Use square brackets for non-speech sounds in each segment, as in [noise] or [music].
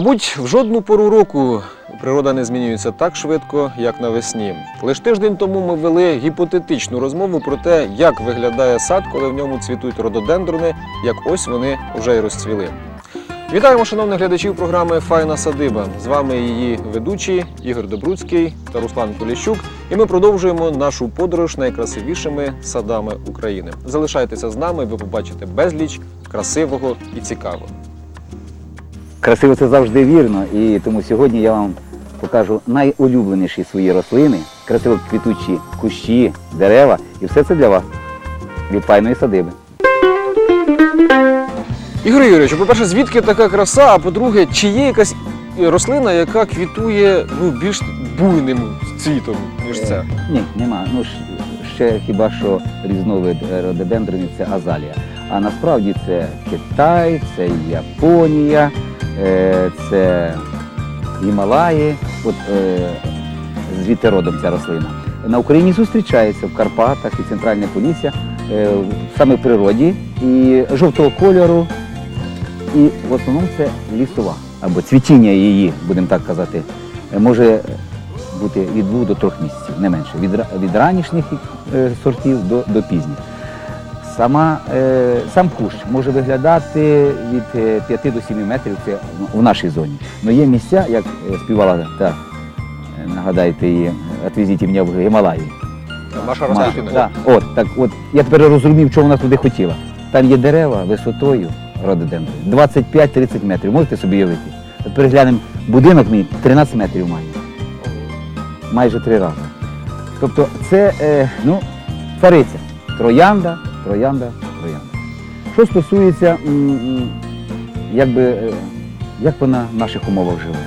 Мабуть, в жодну пору року природа не змінюється так швидко, як навесні. Лише тиждень тому ми вели гіпотетичну розмову про те, як виглядає сад, коли в ньому цвітуть рододендрони, як ось вони вже й розцвіли. Вітаємо шановних глядачів програми Файна садиба. З вами її ведучі Ігор Добруцький та Руслан Поліщук. І ми продовжуємо нашу подорож найкрасивішими садами України. Залишайтеся з нами, ви побачите безліч красивого і цікавого. Красиво це завжди вірно, і тому сьогодні я вам покажу найулюбленіші свої рослини, красиво квітучі кущі, дерева, і все це для вас від файної садиби. Ігор Юрійович, по-перше, звідки така краса? А по-друге, чи є якась рослина, яка квітує ну, більш буйним цвітом, ніж це? Е, Ні, нема. Ну ще хіба що різновид е, рододендронів це азалія. А насправді це Китай, це Японія, е, це Гімалаї. От е, звідти родом ця рослина. На Україні зустрічається в Карпатах і Центральне Полісся, е, саме в природі, і жовтого кольору. І в основному це лісова, або цвітіння її, будемо так казати, може бути від двох до трьох місяців, не менше, від, від ранішніх сортів до, до пізніх. Сама, е, сам кущ може виглядати від е, 5 до 7 метрів це в- нашій зоні. Але є місця, як е, співала та, е, нагадайте її, «Отвезіть мене в Гімалаї. Маша Ростопіна. да. От, так от, я тепер розумів, що вона туди хотіла. Там є дерева висотою рододендру 25-30 метрів. Можете собі уявити? От переглянемо будинок мій 13 метрів має. Майже три рази. Тобто це е, ну, цариця. Троянда, троянда, троянда. Що стосується, якби, е, як вона в наших умовах живе?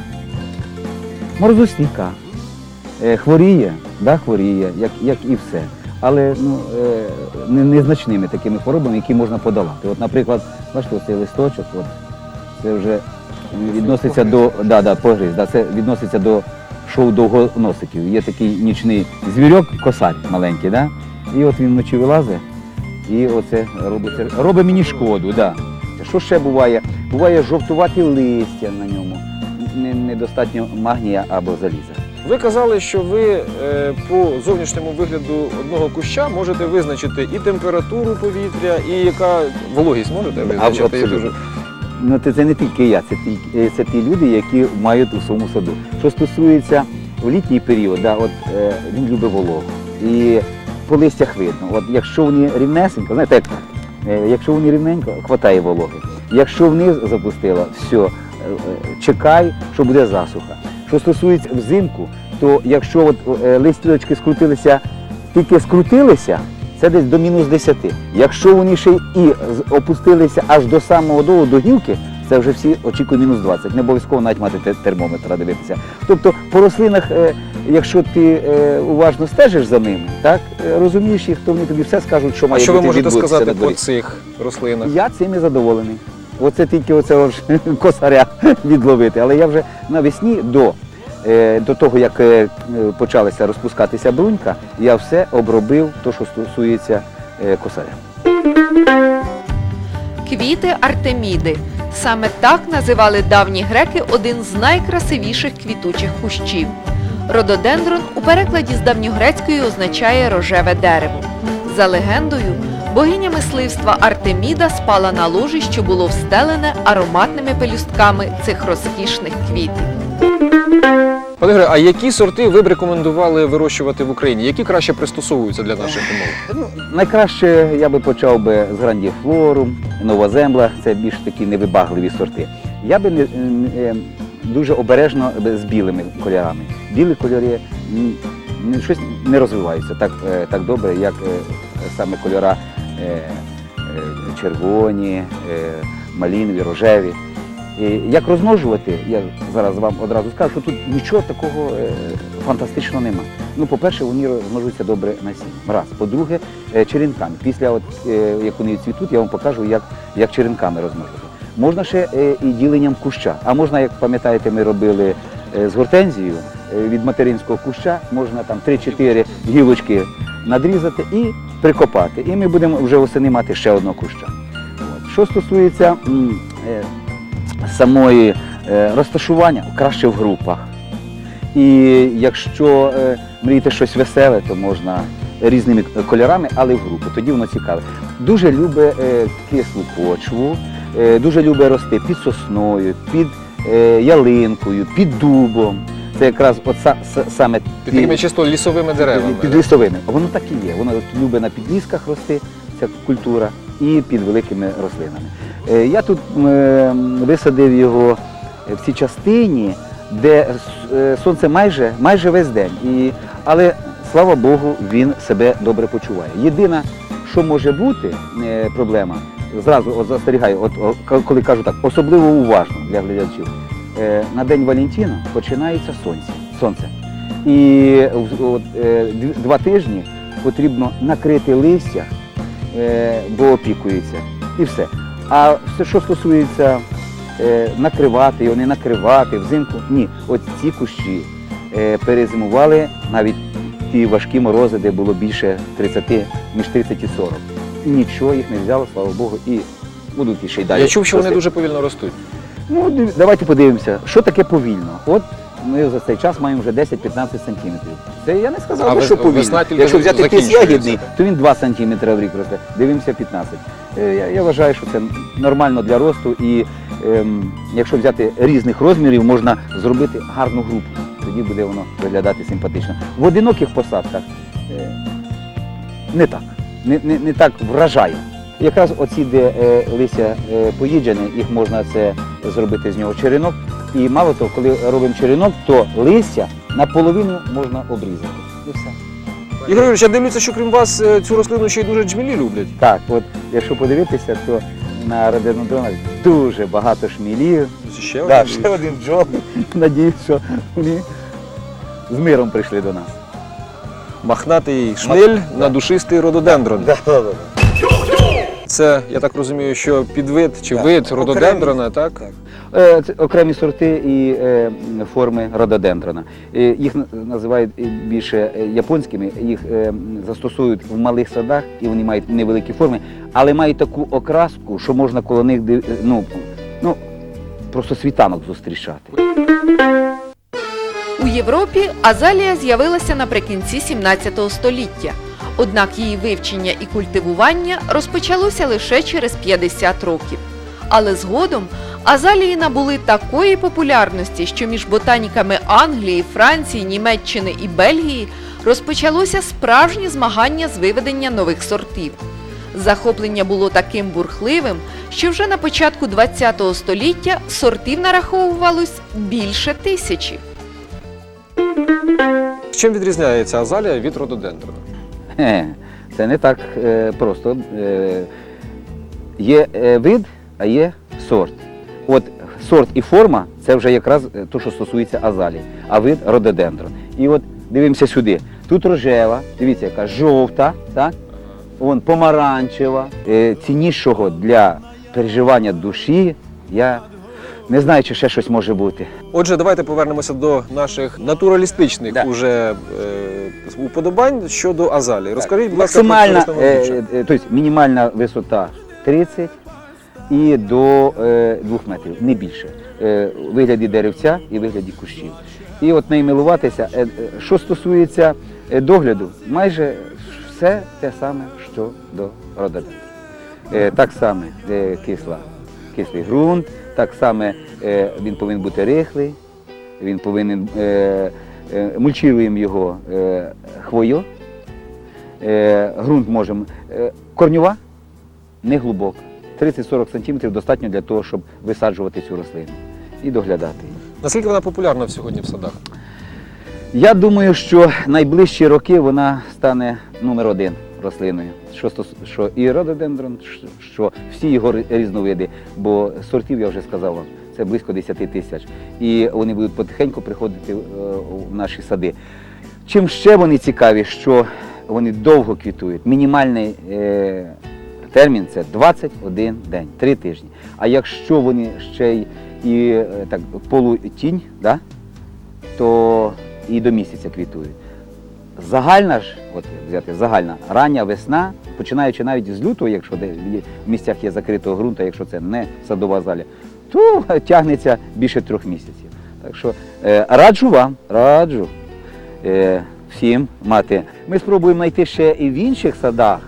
Морозостійка. Е, хворіє, да, хворіє, як, як і все. Але ну, е, незначними такими хворобами, які можна подолати. От, наприклад, бачите, цей листочок, от, це вже відноситься до да, да, погриз, да, це відноситься до шоу довгоносиків. Є такий нічний звірок, косарь маленький, да? і от він вночі вилазить, і оце робить, робить мені шкоду. Да. Що ще буває? Буває жовтуваті листя на ньому, недостатньо магнія або заліза. Ви казали, що ви е, по зовнішньому вигляду одного куща можете визначити і температуру повітря, і яка вологість можете визначити. абсолютно. Ну, це, це не тільки я, це ті, е, це ті люди, які мають у своєму саду. Що стосується в літній період, да, от, е, він любить вологу. І по листях видно. От, якщо вони рівнесенько, знаєте, як, е, якщо вони рівненько, хватає вологи. Якщо вниз запустила, все, е, чекай, що буде засуха. Що стосується взимку, то якщо от, е, листочки скрутилися, тільки скрутилися, це десь до мінус 10. Якщо вони ще і опустилися аж до самого долу, до гілки, це вже всі очікують мінус 20. Не обов'язково навіть мати те- термометра дивитися. Тобто по рослинах, якщо ти е, уважно стежиш за ними, так е, розумієш їх, то вони тобі все скажуть, що А що ви можете сказати на дворі. по цих рослинах? Я цим і задоволений. Оце тільки оце ось [laughs] косаря [laughs] відловити. Але я вже навесні до, е, до того, як е, почалася розпускатися брунька, я все обробив, то, що стосується е, косаря. Квіти Артеміди. Саме так називали давні греки один з найкрасивіших квітучих кущів. Рододендрон у перекладі з давньогрецької означає рожеве дерево. За легендою, богиня мисливства Артеміда спала на ложі, що було встелене ароматними пелюстками цих розкішних квітів. Пане Ігоре, а які сорти ви б рекомендували вирощувати в Україні? Які краще пристосовуються для наших умов? Ну, найкраще я би почав би з грандіфлору, новозембла, це більш такі невибагливі сорти. Я би не, дуже обережно з білими кольорами. Білі кольори м, щось не розвиваються так, е, так добре, як е, саме кольора е, е, червоні, е, малінові, рожеві. І як розмножувати, я зараз вам одразу скажу, що тут нічого такого е, фантастичного нема. Ну, по-перше, вони розмножуються добре насінням. Раз. По-друге, е, черенками. Після, от, е, як вони цвітуть, я вам покажу, як, як черенками розмножувати. Можна ще е, і діленням куща. А можна, як пам'ятаєте, ми робили е, з гортензією, е, від материнського куща можна там 3-4 гілочки надрізати і прикопати. І ми будемо вже восени мати ще одного куща. Що стосується самої Розташування краще в групах. І якщо мрієте щось веселе, то можна різними кольорами, але в групи. Тоді воно цікаве. Дуже любить кислу почву, дуже любить рости під сосною, під е, ялинкою, під дубом. Це якраз от саме Під такими чисто лісовими деревами. під лісовими. Воно так і є. Воно любить на підлісках рости, ця культура, і під великими рослинами. Е, Я тут е, висадив його в цій частині, де е, сонце майже, майже весь день. І, але слава Богу, він себе добре почуває. Єдина, що може бути е, проблема, зразу от застерігаю, от, о, к- коли кажу так, особливо уважно для глядачів. Е, На день Валентина починається сонце. сонце. І от, е, два тижні потрібно накрити листя, е, бо опікується. І все. А все, що стосується е, накривати його, не накривати взимку, ні. От ці кущі е, перезимували навіть ті важкі морози, де було більше 30, між 30 і 40. Нічого їх не взяло, слава Богу, і будуть ще й далі. Я чув, що вони дуже повільно ростуть. Ну, давайте подивимося, що таке повільно. От ми за цей час маємо вже 10-15 сантиметрів. Це я не сказав, А що повільно. Якщо взяти закінчується. ягідний, то він 2 сантиметри в рік росте. Дивимося 15. Е, Я, я вважаю, що це нормально для росту. І ем, якщо взяти різних розмірів, можна зробити гарну групу. Тоді буде воно виглядати симпатично. В одиноких посадках е, не так. Не, не, не так вражає. Якраз оці, де е, листя е, поїджене, їх можна це зробити з нього черенок. І мало того, коли робимо черенок, то листя наполовину можна обрізати. І все. Ігор Юрійович, я дивлюся, що крім вас е, цю рослину ще й дуже джмілі люблять. Так, от якщо подивитися, то на рододендронах дуже багато шмілів. Ще Да, один. ще один бджол. Надіюсь, що вони з миром прийшли до нас. Махнатий шмель на душистий рододендрон. Це, я так розумію, що підвид чи Так, вид окремі. рододендрона, так? Так. Е, Це окремі сорти і е, форми рододендрона. Е, Їх називають е, більше японськими, їх е, застосують в малих садах і вони мають невеликі форми, але мають таку окраску, що можна коло них ну, ну, просто світанок зустрічати. У Європі азалія з'явилася наприкінці 17 століття. Однак її вивчення і культивування розпочалося лише через 50 років. Але згодом азалії набули такої популярності, що між ботаніками Англії, Франції, Німеччини і Бельгії розпочалося справжнє змагання з виведення нових сортів. Захоплення було таким бурхливим, що вже на початку ХХ століття сортів нараховувалось більше тисячі. Чим відрізняється азалія від рододендрона? Це не так е, просто. Е, Є е, вид, а є сорт. От сорт і форма це вже якраз е, то, що стосується азалії, а вид рододендрон. І от дивимося сюди. Тут рожева, дивіться, яка жовта, так? Вон помаранчева. Е, Ціннішого для переживання душі я не знаю, чи ще щось може бути. Отже, давайте повернемося до наших натуралістичних Да. уже е, уподобань щодо азалії. Розкажіть, будь ласка, Максимальна, е, е, тобто мінімальна висота 30 і до е, 2 метрів, не більше. Е, вигляді деревця і вигляді кущів. І от нею милуватися. Е, е, що стосується е, догляду, майже все те саме, що до рододендру. Е, так само е, кисла, кислий ґрунт, так само е, він повинен бути рихлий, він повинен е, е, мульчуємо його хвою. Ґрунт можемо. Корнюва не глибока. 30-40 см достатньо для того, щоб висаджувати цю рослину і доглядати її. Наскільки вона популярна сьогодні в садах? Я думаю, що найближчі роки вона стане номер один рослиною. Що, що і рододендрон, що- всі його різновиди, бо сортів я вже сказав вам, це близько 10 тисяч. І вони будуть потихеньку приходити е, в наші сади. Чим ще вони цікаві, що вони довго квітують. Мінімальний е, термін це 21 день, 3 тижні. А якщо вони ще й і е, так полутінь, да, то і до місяця квітують. Загальна ж, от взяти загальна рання весна, починаючи навіть з лютого, якщо де в місцях є закритого ґрунту, якщо це не садова заля, то тягнеться більше трьох місяців. Так що е, раджу вам, раджу е, всім мати. Ми спробуємо знайти ще і в інших садах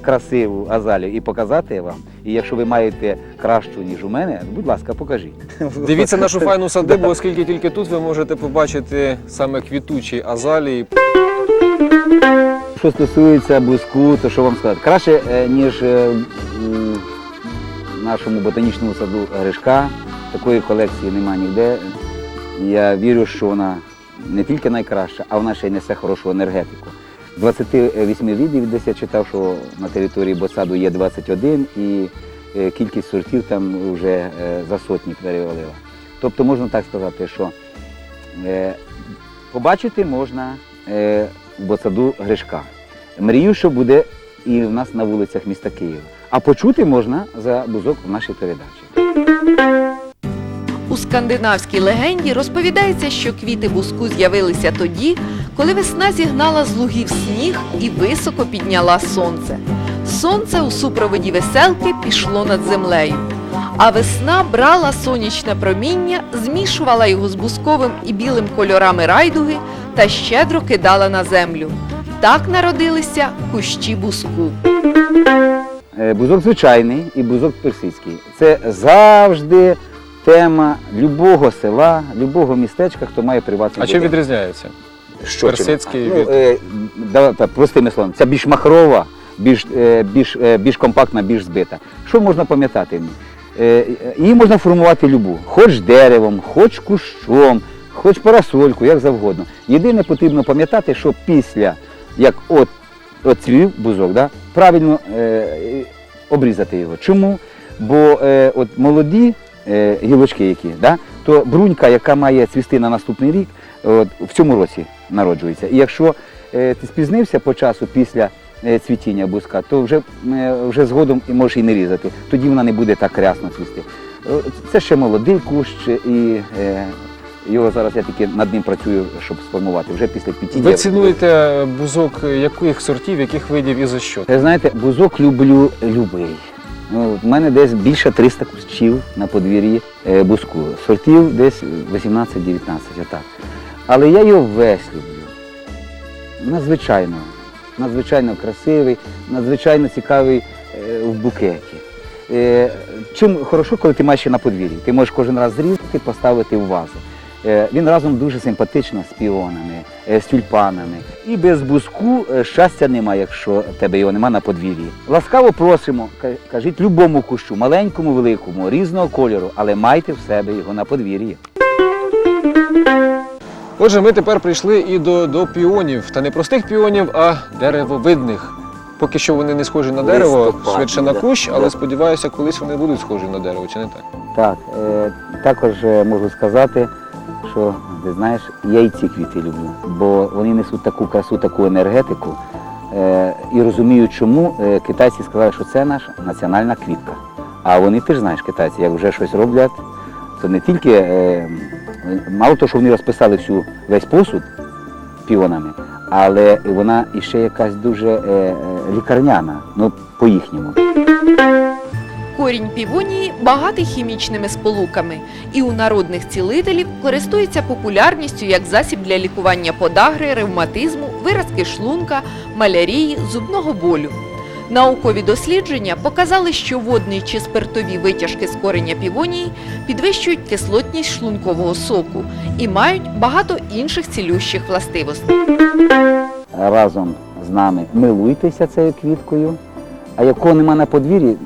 красиву азалію і показати вам. І якщо ви маєте кращу, ніж у мене, будь ласка, покажіть. Дивіться нашу файну садибу, [laughs] оскільки тільки тут ви можете побачити саме квітучі азалії. Що стосується буску, то що вам сказати? Краще, е, ніж е, в нашому ботанічному саду Гришка, такої колекції немає ніде. Я вірю, що вона не тільки найкраща, а вона ще й несе хорошу енергетику. 28 видів, десь я читав, що на території Ботсаду є 21 і е, кількість сортів там вже за сотні перевалила. Тобто можна так сказати, що побачити можна в Ботсаду Гришка. Мрію, що буде і в нас на вулицях міста Києва. А почути можна за бузок в нашій передачі. У скандинавській легенді розповідається, що квіти буску з'явилися тоді, коли весна зігнала з лугів сніг і високо підняла сонце. Сонце у супроводі веселки пішло над землею. А весна брала сонячне проміння, змішувала його з бусковим і білим кольорами райдуги та щедро кидала на землю. Так народилися кущі буску. Е, Бузок звичайний і бузок персидський. Це завжди тема любого села, любого містечка, хто має приватний А чим будинок. відрізняється? Що персидський чим? від- Ну, е, давай так, простими словами, це більш махрова, більш, е, більш, е, більш компактна, більш збита. Що можна пам'ятати? Ній? Е, Її можна формувати любу, хоч деревом, хоч кущом, хоч парасольку, як завгодно. Єдине потрібно пам'ятати, що після, як от, оцвів бузок, да, правильно е, обрізати його. Чому? Бо е, от молоді е, гілочки, які, да, то брунька, яка має цвісти на наступний рік, от, в цьому році народжується. І якщо е, ти спізнився по часу після цвітіння бузка, то вже, е, вже згодом і можеш і не різати. Тоді вона не буде так рясно цвісти. Е, Це ще молодий кущ, і е, його зараз я тільки над ним працюю, щоб сформувати. Вже після п'ятіння. Ви цінуєте бузок яких сортів, яких видів і за що? Знаєте, бузок люблю любий. Ну, в мене десь більше 300 кущів на подвір'ї е, бузку. Сортів десь 18-19, отак. Але я його весь люблю. Надзвичайно, надзвичайно красивий, надзвичайно цікавий е, в букеті. Е, чим хорошо, коли ти маєш ще на подвір'ї. Ти можеш кожен раз зрізати, поставити в вазу. Е, Він разом дуже симпатично з піонами, з тюльпанами. І без бузку щастя немає, якщо тебе його нема на подвір'ї. Ласкаво просимо, ка- кажіть любому кущу, маленькому, великому, різного кольору, але майте в себе його на подвір'ї. Отже, ми тепер прийшли і до, до піонів, та не простих піонів, а деревовидних. Поки що вони не схожі на дерево, Листопадні, швидше на да. кущ, але Да. сподіваюся, колись вони будуть схожі на дерево, чи не так? Так, е, також е, можу сказати, що ти знаєш, я і ці квіти люблю, бо вони несуть таку красу, таку енергетику. Е, і розумію, чому е, китайці сказали, що це наша національна квітка. А вони ти ж знаєш, китайці, як вже щось роблять, то не тільки е, мало того, що вони розписали всю весь посуд піонами, але вона іще якась дуже е, е, лікарняна, ну по-їхньому. Корінь півонії багатий хімічними сполуками і у народних цілителів користується популярністю як засіб для лікування подагри, ревматизму, виразки шлунка, малярії, зубного болю. Наукові дослідження показали, що водний чи спиртові витяжки з кореня півонії підвищують кислотність шлункового соку і мають багато інших цілющих властивостей. разом з нами милуйтеся цією квіткою. А якого нема на подвір'ї,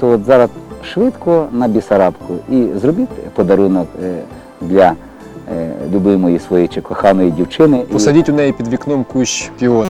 то от зараз швидко на бісарабку і зробіть подарунок е, для е, любимої своєї чи коханої дівчини. Посадіть у неї під вікном кущ піон.